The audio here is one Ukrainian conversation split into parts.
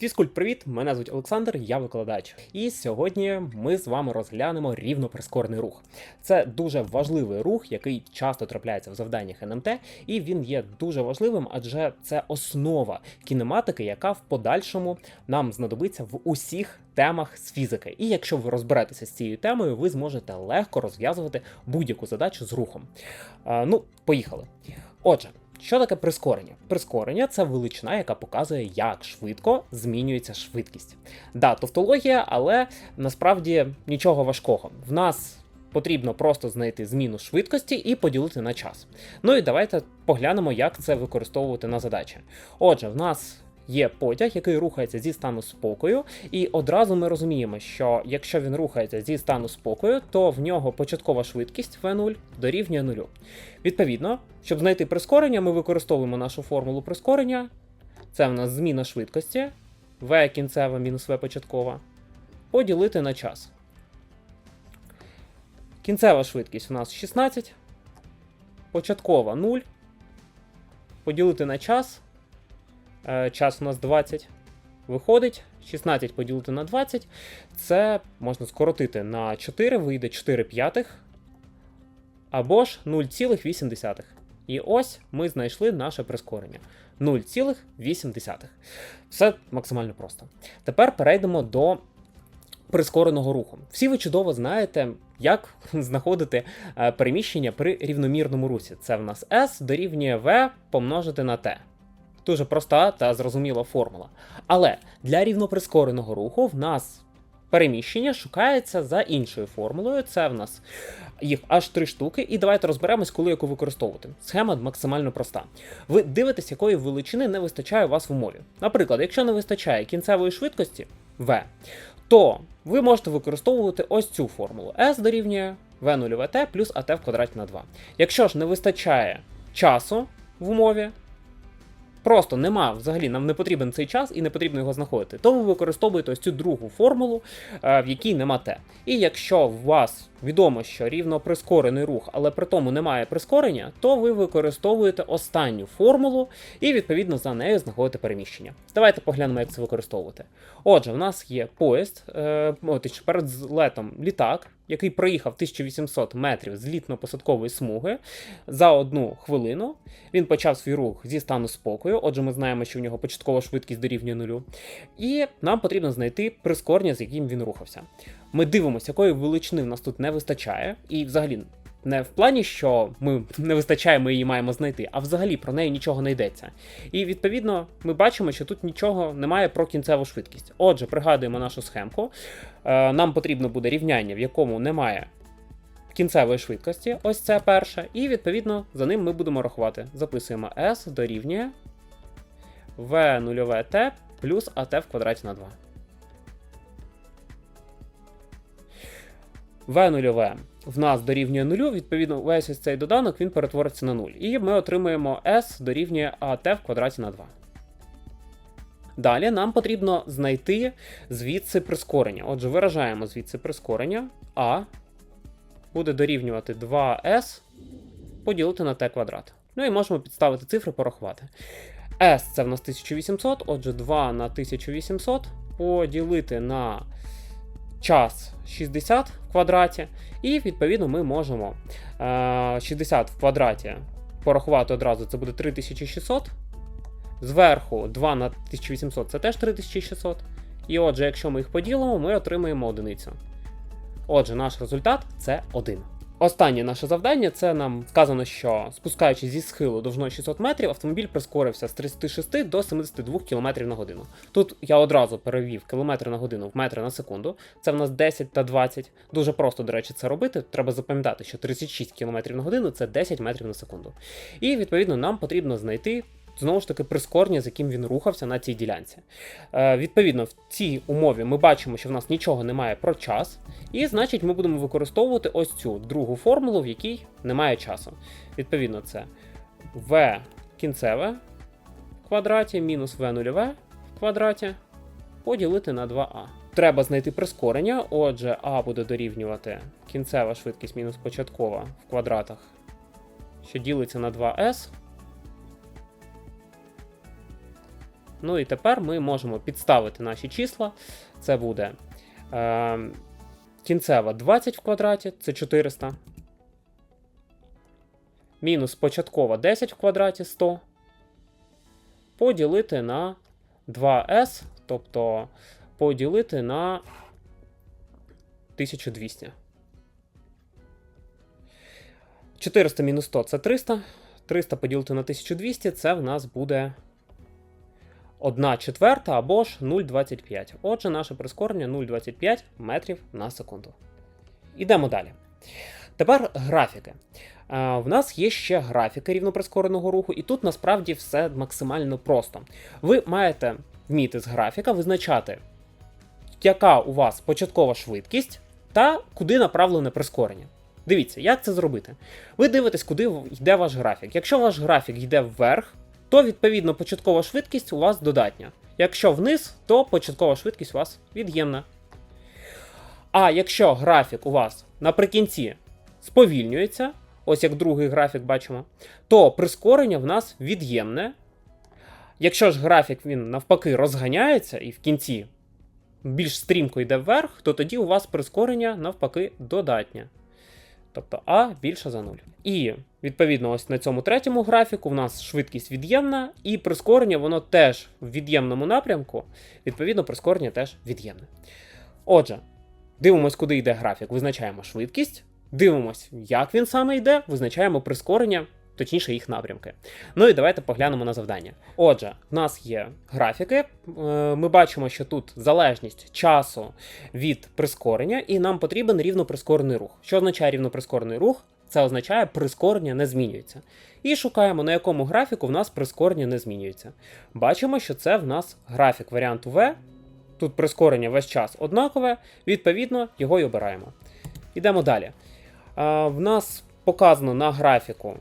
Фізкульт, привіт! Мене звуть Олександр, я викладач. І сьогодні ми з вами розглянемо рівноприскорений рух. Це дуже важливий рух, який часто трапляється в завданнях НМТ, і він є дуже важливим, адже це основа кінематики, яка в подальшому нам знадобиться в усіх темах з фізики. І якщо ви розберетеся з цією темою, ви зможете легко розв'язувати будь-яку задачу з рухом. А, ну, поїхали. Отже. Що таке прискорення? Прискорення це величина, яка показує, як швидко змінюється швидкість. Да, тавтологія, але насправді нічого важкого. В нас потрібно просто знайти зміну швидкості і поділити на час. Ну і давайте поглянемо, як це використовувати на задачі. Отже, в нас. Є потяг, який рухається зі стану спокою, і одразу ми розуміємо, що якщо він рухається зі стану спокою, то в нього початкова швидкість v0 дорівнює нулю. Відповідно, щоб знайти прискорення, ми використовуємо нашу формулу прискорення. Це в нас зміна швидкості, v кінцева мінус v початкова, поділити на час. Кінцева швидкість у нас 16, початкова 0. Поділити на час. Е, Час у нас 20. Виходить, 16 поділити на 20. Це можна скоротити на 4, вийде 4 п'ятих або ж 0,8. І ось ми знайшли наше прискорення. 0,8. Все максимально просто. Тепер перейдемо до прискореного руху. Всі ви чудово знаєте, як знаходити е, переміщення при рівномірному русі. Це в нас S дорівнює V помножити на T. Дуже проста та зрозуміла формула. Але для рівноприскореного руху в нас переміщення шукається за іншою формулою. Це в нас їх аж три штуки, і давайте розберемось, коли яку використовувати. Схема максимально проста. Ви дивитесь, якої величини не вистачає у вас в умові. Наприклад, якщо не вистачає кінцевої швидкості v, то ви можете використовувати ось цю формулу. S дорівнює v0t плюс at в квадраті на 2. Якщо ж не вистачає часу в умові, Просто нема взагалі, нам не потрібен цей час і не потрібно його знаходити. То ви використовуєте ось цю другу формулу, е, в якій нема те. І якщо у вас відомо, що рівно прискорений рух, але при тому немає прискорення, то ви використовуєте останню формулу і відповідно за нею знаходите переміщення. Давайте поглянемо, як це використовувати. Отже, в нас є поїзд, е, перед злетом літак який проїхав 1800 метрів з літно-посадкової смуги за одну хвилину. Він почав свій рух зі стану спокою. Отже, ми знаємо, що в нього початкова швидкість дорівнює нулю. І нам потрібно знайти прискорення, з яким він рухався. Ми дивимося, якої величини в нас тут не вистачає, і взагалі не в плані, що ми не вистачає, ми її маємо знайти, а взагалі про неї нічого не йдеться. І відповідно ми бачимо, що тут нічого немає про кінцеву швидкість. Отже, пригадуємо нашу схемку. Е, Нам потрібно буде рівняння, в якому немає кінцевої швидкості. Ось це перше. І відповідно за ним ми будемо рахувати. Записуємо S дорівнює v 0 t плюс at в квадраті на 2. v 0 в нас дорівнює нулю, відповідно, весь ось цей доданок він перетвориться на 0. І ми отримуємо s дорівнює at в квадраті на 2. Далі нам потрібно знайти звідси прискорення. Отже, виражаємо звідси прискорення а буде дорівнювати 2s поділити на t квадрат. Ну і можемо підставити цифри, порахувати. S це в нас 1800, отже, 2 на 1800 поділити на час 60 в квадраті, і відповідно ми можемо 60 е, в квадраті порахувати одразу, це буде 3600. Зверху 2 на 1800 це теж 3600. І отже, якщо ми їх поділимо, ми отримаємо одиницю. Отже, наш результат це 1. Останнє наше завдання це нам сказано, що спускаючись зі схилу довжиною 600 метрів, автомобіль прискорився з 36 до 72 км на годину. Тут я одразу перевів кілометри на годину в метри на секунду. Це в нас 10 та 20. Дуже просто, до речі, це робити. Треба запам'ятати, що 36 км на годину це 10 метрів на секунду. І відповідно нам потрібно знайти знову ж таки прискорення, з яким він рухався на цій ділянці. Е, Відповідно, в цій умові ми бачимо, що в нас нічого немає про час, і значить ми будемо використовувати ось цю другу формулу, в якій немає часу. Відповідно, це v кінцеве в квадраті мінус v нульове в квадраті поділити на 2а. Треба знайти прискорення, отже, а буде дорівнювати кінцева швидкість мінус початкова в квадратах, що ділиться на 2s. Ну і тепер ми можемо підставити наші числа. Це буде е, кінцева 20 в квадраті, це 400. Мінус початкова 10 в квадраті 100. Поділити на 2s, тобто поділити на 1200. 400 мінус 100 це 300. 300 поділити на 1200 це в нас буде 1 четверта або ж 0,25. Отже, наше прискорення 0,25 метрів на секунду. Ідемо далі. Тепер графіки. Е, В нас є ще графіки рівноприскореного руху, і тут насправді все максимально просто. Ви маєте вміти з графіка визначати, яка у вас початкова швидкість та куди направлене прискорення. Дивіться, як це зробити. Ви дивитесь, куди йде ваш графік. Якщо ваш графік йде вверх, то відповідно початкова швидкість у вас додатня. Якщо вниз, то початкова швидкість у вас від'ємна. А якщо графік у вас наприкінці сповільнюється, ось як другий графік бачимо, то прискорення в нас від'ємне. Якщо ж графік він навпаки розганяється і в кінці більш стрімко йде вверх, то тоді у вас прискорення навпаки додатнє. Тобто А більше за 0. І відповідно, ось на цьому третьому графіку в нас швидкість від'ємна, і прискорення воно теж в від'ємному напрямку. Відповідно, прискорення теж від'ємне. Отже, дивимось, куди йде графік, визначаємо швидкість, дивимось, як він саме йде, визначаємо прискорення, точніше їх напрямки. Ну і давайте поглянемо на завдання. Отже, в нас є графіки. е, Ми бачимо, що тут залежність часу від прискорення, і нам потрібен рівноприскорений рух. Що означає рівноприскорений рух? Це означає, прискорення не змінюється. І шукаємо, на якому графіку в нас прискорення не змінюється. Бачимо, що це в нас графік варіанту В. Тут прискорення весь час однакове, відповідно, його й обираємо. Йдемо далі. А, в нас показано на графіку,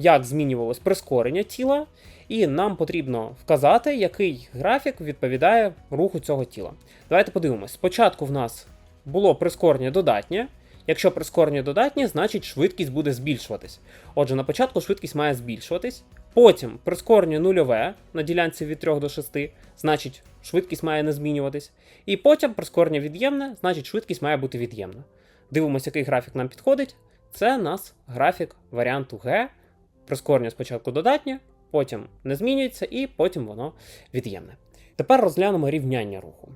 як змінювалось прискорення тіла, і нам потрібно вказати, який графік відповідає руху цього тіла. Давайте подивимось. Спочатку в нас було прискорення додатнє. Якщо прискорення додатнє, значить швидкість буде збільшуватись. Отже, на початку швидкість має збільшуватись. Потім прискорення нульове на ділянці від 3 до 6, значить швидкість має не змінюватись. І потім прискорення від'ємне, значить швидкість має бути від'ємна. Дивимося, який графік нам підходить. Це нас графік варіанту Г. Прискорення спочатку додатнє, потім не змінюється, і потім воно від'ємне. Тепер розглянемо рівняння руху.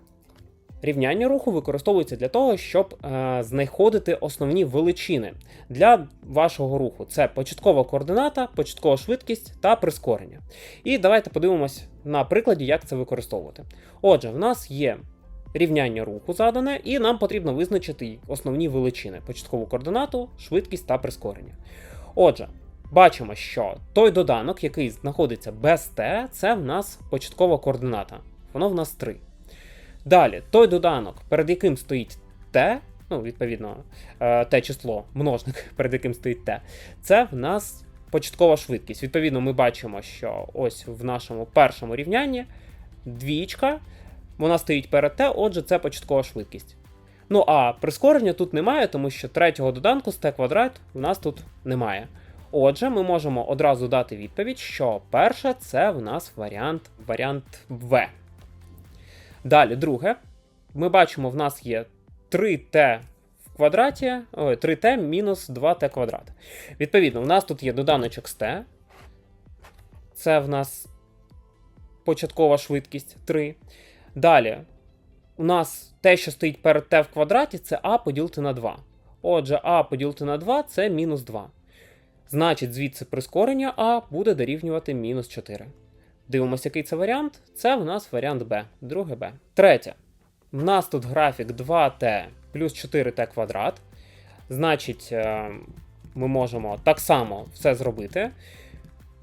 Рівняння руху використовується для того, щоб е, знаходити основні величини для вашого руху. Це початкова координата, початкова швидкість та прискорення. І давайте подивимось на прикладі, як це використовувати. Отже, в нас є рівняння руху задане, і нам потрібно визначити основні величини: початкову координату, швидкість та прискорення. Отже, бачимо, що той доданок, який знаходиться без t, це в нас початкова координата. Воно в нас 3. Далі, той доданок, перед яким стоїть t, ну, відповідно, е, те число, множник, перед яким стоїть t, це в нас початкова швидкість. Відповідно, ми бачимо, що ось в нашому першому рівнянні двічка, вона стоїть перед t, отже, це початкова швидкість. Ну а прискорення тут немає, тому що третього доданку з t квадрат в нас тут немає. Отже, ми можемо одразу дати відповідь, що перше це в нас варіант, варіант В. Далі, друге, ми бачимо, в нас є 3t в квадраті, ой, 3t мінус 2t квадрат. Відповідно, в нас тут є доданочок з t. Це в нас початкова швидкість 3. Далі, у нас те, що стоїть перед t в квадраті, це а поділити на 2. Отже, а поділити на 2 це мінус 2. Значить, звідси прискорення А буде дорівнювати мінус 4. Дивимося, який це варіант. Це в нас варіант Б, друге Б. Третє. В нас тут графік 2t плюс 4t квадрат. Значить, е, ми можемо так само все зробити.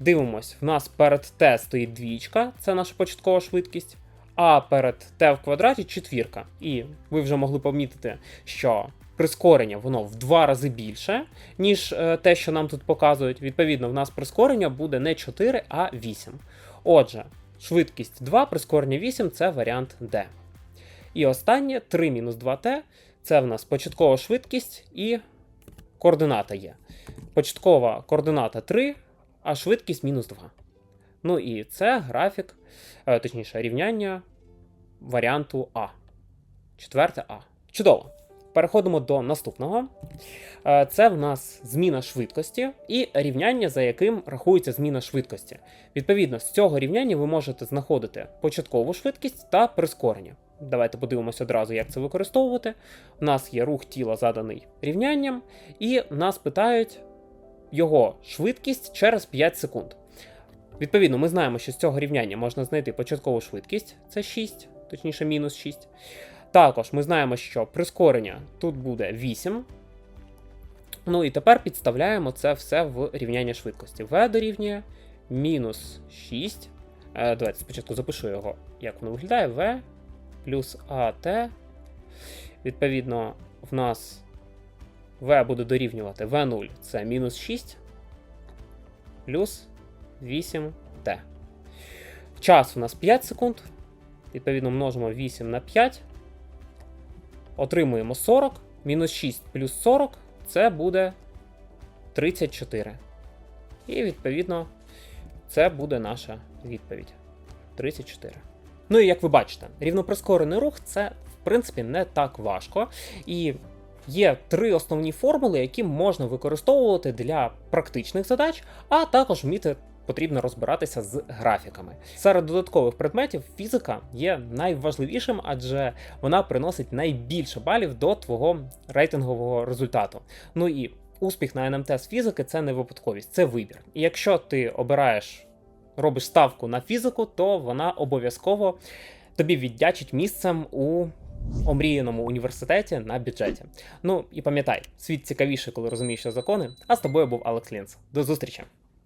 Дивимось, в нас перед t стоїть двічка, це наша початкова швидкість. А перед t в квадраті четвірка. І ви вже могли помітити, що прискорення воно в два рази більше, ніж е, те, що нам тут показують. Відповідно, в нас прискорення буде не 4, а 8. Отже, швидкість 2, прискорення 8 це варіант D. І останнє 3 мінус 2t це в нас початкова швидкість і координата є. Початкова координата 3, а швидкість мінус 2. Ну і це графік, е, точніше, рівняння варіанту А. Четверте А. Чудово. Переходимо до наступного. Е, Це в нас зміна швидкості і рівняння, за яким рахується зміна швидкості. Відповідно, з цього рівняння ви можете знаходити початкову швидкість та прискорення. Давайте подивимося одразу, як це використовувати. У нас є рух тіла заданий рівнянням, і нас питають його швидкість через 5 секунд. Відповідно, ми знаємо, що з цього рівняння можна знайти початкову швидкість, це 6, точніше, мінус 6. Також ми знаємо, що прискорення тут буде 8. Ну і тепер підставляємо це все в рівняння швидкості. V дорівнює мінус 6. Е, давайте спочатку запишу його, як воно виглядає. V плюс AT. Відповідно, в нас V буде дорівнювати V0 це мінус 6 плюс 8T. Час у нас 5 секунд. Відповідно, множимо 8 на 5. Отримуємо 40. Мінус 6 плюс 40 це буде 34. І відповідно це буде наша відповідь. 34. Ну і як ви бачите, рівноприскорений рух це в принципі не так важко. І є три основні формули, які можна використовувати для практичних задач, а також вміти потрібно розбиратися з графіками. Серед додаткових предметів фізика є найважливішим, адже вона приносить найбільше балів до твого рейтингового результату. Ну і успіх на НМТ з фізики це не випадковість, це вибір. І якщо ти обираєш, робиш ставку на фізику, то вона обов'язково тобі віддячить місцем у омріяному університеті на бюджеті. Ну і пам'ятай, світ цікавіше, коли розумієш закони. А з тобою був Алекс Лінц. До зустрічі!